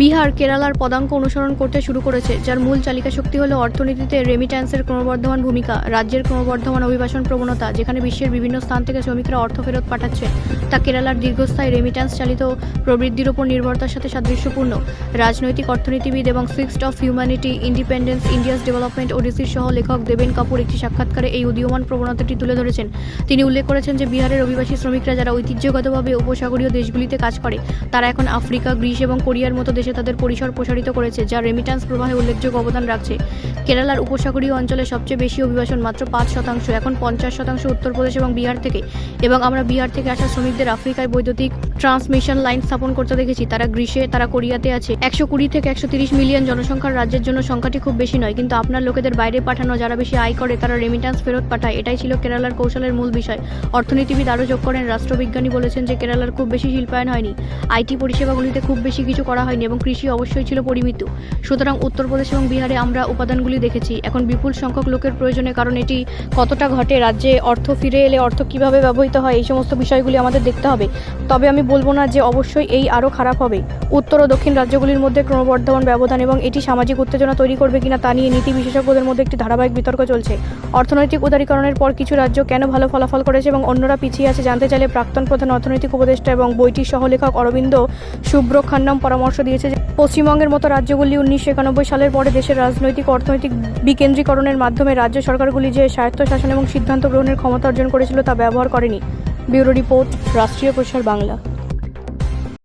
বিহার কেরালার পদাঙ্ক অনুসরণ করতে শুরু করেছে, যার মূল চালিকা শক্তি হল অর্থনীতিতে রেমিট্যান্সের ক্রমবর্ধমান ভূমিকা, রাজ্যের ক্রমবর্ধমান অভিবাসন প্রবণতা, যেখানে বিশ্বের বিভিন্ন স্থান থেকে শ্রমিকরা অর্থ ফেরত পাঠাচ্ছে। তা কেরালার দীর্ঘস্থায়ী রেমিট্যান্স চালিত প্রবৃদ্ধির ওপর নির্ভরতার সাথে সাদৃশ্যপূর্ণ। রাজনৈতিক অর্থনীতিবিদ এবং সিক্সট of humanity independence India's development ওডিসির সহ লেখক দেবেন কাপুর একটি সাক্ষাৎকারে এই উদীয়মান প্রবণতাটি তুলে ধরেছেন। তিনি উল্লেখ করেছেন যে বিহারের অভিবাসী শ্রমিকরা যারা ঐতিহ্যগতভাবে উপসাগরীয় দেশগুলিতে কাজ করে, তারা এখন আফ্রিকা, গ্রিস এবং কোরিয়ার মতো দেশে তাদের পরিসর প্রসারিত করেছে, যা রেমিট্যান্স প্রবাহে উল্লেখযোগ্য অবদান রাখছে। কেরালার উপসাগরীয় অঞ্চলে সবচেয়ে বেশি অভিবাসন মাত্র পাঁচ শতাংশ, এখন পঞ্চাশ শতাংশ উত্তরপ্রদেশ এবং বিহার থেকে। এবং আমরা বিহার থেকে আসা শ্রমিকদের আফ্রিকায় বৈদ্যুতিক ট্রান্সমিশন লাইন স্থাপন করতে দেখেছি। তারা গ্রিসে তারা কোরিয়াতে আছে। একশো কুড়ি থেকে একশো তিরিশ মিলিয়ন জনসংখ্যার রাজ্যের জন্য সংখ্যাটি খুব বেশি নয়, কিন্তু আপনার লোকেদের বাইরে পাঠানো যারা বেশি আয় করে, তারা রেমিট্যান্স ফেরত পাঠায়। এটাই ছিল কেরালার কৌশলের মূল বিষয়। অর্থনীতিবিদ আরও যোগ করেন, রাষ্ট্রবিজ্ঞানী বলেছেন যে, কেরালার খুব বেশি শিল্পায়ন হয়নি। আইটি পরিষেবাগুলিতে খুব বেশি কিছু করা হয়নি। এবং কৃষি অবশ্যই ছিল পরিমিত। সুতরাং উত্তরপ্রদেশ এবং বিহারে আমরা উপাদানগুলি দেখেছি। এখন বিপুল সংখ্যক লোকের প্রয়োজনে কারণ এটি কতটা ঘটে, রাজ্যে অর্থ ফিরে এলে অর্থ কীভাবে ব্যবহৃত হয়, এই সমস্ত বিষয়গুলি আমাদের দেখতে হবে। তবে আমি বলব না যে অবশ্যই এই আরও খারাপ হবে। উত্তর ও দক্ষিণ রাজ্যগুলির মধ্যে ক্রমবর্ধমান ব্যবধান এবং এটি সামাজিক উত্তেজনা তৈরি করবে কিনা তা নিয়ে নীতি বিশেষজ্ঞদের মধ্যে একটি ধারাবাহিক বিতর্ক চলছে। অর্থনৈতিক উদারীকরণের পর কিছু রাজ্য কেন ভালো ফলাফল করেছে এবং অন্যরা পিছিয়ে আছে জানতে চাইলে প্রাক্তন প্রধান অর্থনৈতিক উপদেষ্টা এবং বইটির সহলেখক অরবিন্দ সুব্রখান্নাম পরামর্শ দিয়েছে পশ্চিমবঙ্গের মতো রাজ্যগুলি উনিশশো একানব্বই সালের পরে দেশের রাজনৈতিক, অর্থনৈতিক বিকেন্দ্রীকরণের মাধ্যমে রাজ্য সরকারগুলি যে স্বায়ত্তশাসন এবং সিদ্ধান্ত গ্রহণের ক্ষমতা অর্জন করেছিল তা ব্যবহার করেনি। ব্যুরো রিপোর্ট, রাষ্ট্রীয় প্রসার বাংলা।